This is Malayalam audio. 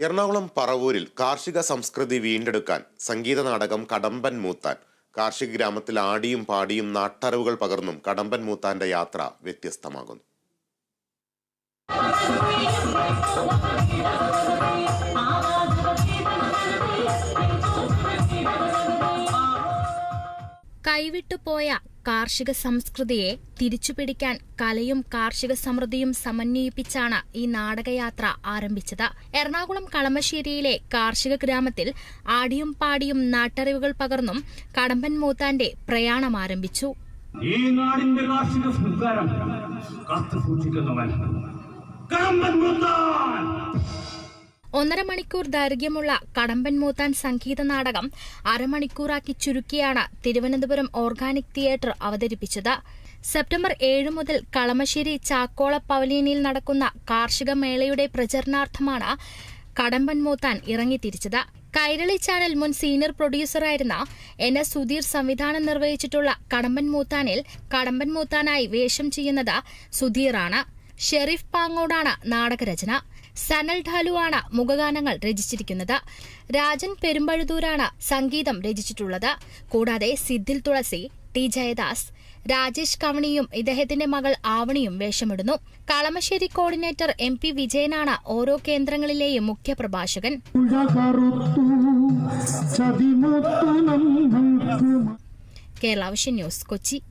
എറണാകുളം പറവൂരിൽ കാർഷിക സംസ്കൃതി വീണ്ടെടുക്കാൻ സംഗീത നാടകം കടമ്പൻ മൂത്താൻ. കാർഷിക ഗ്രാമത്തിൽ ആടിയും പാടിയും നാട്ടറിവുകൾ പകർന്നും കടമ്പൻ മൂത്താന്റെ യാത്ര വ്യത്യസ്തമാകുന്നു. കൈവിട്ടുപോയ കാർഷിക സംസ്കൃതിയെ തിരിച്ചുപിടിക്കാൻ കലയും കാർഷിക സമൃദ്ധിയും സമന്വയിപ്പിച്ചാണ് ഈ നാടകയാത്ര ആരംഭിച്ചത്. എറണാകുളം കളമശ്ശേരിയിലെ കാർഷിക ഗ്രാമത്തിൽ ആടിയും പാടിയും നാട്ടറിവുകൾ പകർന്നും കടമ്പൻ മൂത്താന്റെ പ്രയാണം ആരംഭിച്ചു. ഈ നാടിന്റെ കാർഷിക സംസ്കാരം കാത്തു സൂക്ഷിക്കുന്നവൻ. കടമ്പൻ മുത്താൻ ഒന്നര മണിക്കൂർ ദൈർഘ്യമുള്ള കടമ്പൻ മൂത്താൻ സംഗീത നാടകം അരമണിക്കൂറാക്കി ചുരുക്കിയാണ് തിരുവനന്തപുരം ഓർഗാനിക് തിയേറ്റർ അവതരിപ്പിച്ചത്. സെപ്റ്റംബർ ഏഴ് മുതൽ കളമശ്ശേരി ചാക്കോള പവലിയനിൽ നടക്കുന്ന കാർഷിക മേളയുടെ പ്രചരണാർത്ഥമാണ് കടമ്പൻ മൂത്താൻ ഇറങ്ങിത്തിരിച്ചത്. കൈരളി ചാനൽ മുൻ സീനിയർ പ്രൊഡ്യൂസറായിരുന്ന എൻ എസ് സുധീർ സംവിധാനം നിർവഹിച്ചിട്ടുള്ള കടമ്പൻ മൂത്താനിൽ കടമ്പൻ മൂത്താനായി വേഷം ചെയ്യുന്നത് സുധീറാണ്. ഷെറീഫ് പാങ്ങോടാണ് നാടകരചന. സനൽ ഢാലുവാണ് മുഖഗാനങ്ങൾ രചിച്ചിരിക്കുന്നത്. രാജൻ പെരുമ്പഴുതൂരാണ് സംഗീതം രചിച്ചിട്ടുള്ളത്. കൂടാതെ സിദ്ധിൽ തുളസി ടി ജയദാസ് രാജേഷ് കവണിയും ഇദ്ദേഹത്തിന്റെ മകൾ ആവണിയും വേഷമിടുന്നു. കളമശ്ശേരി കോർഡിനേറ്റർ എം പി വിജയനാണ് ഓരോ കേന്ദ്രങ്ങളിലെയും മുഖ്യപ്രഭാഷകൻ. പ്രഭാഷകൻ കേരള വിഷൻ ന്യൂസ് കൊച്ചി.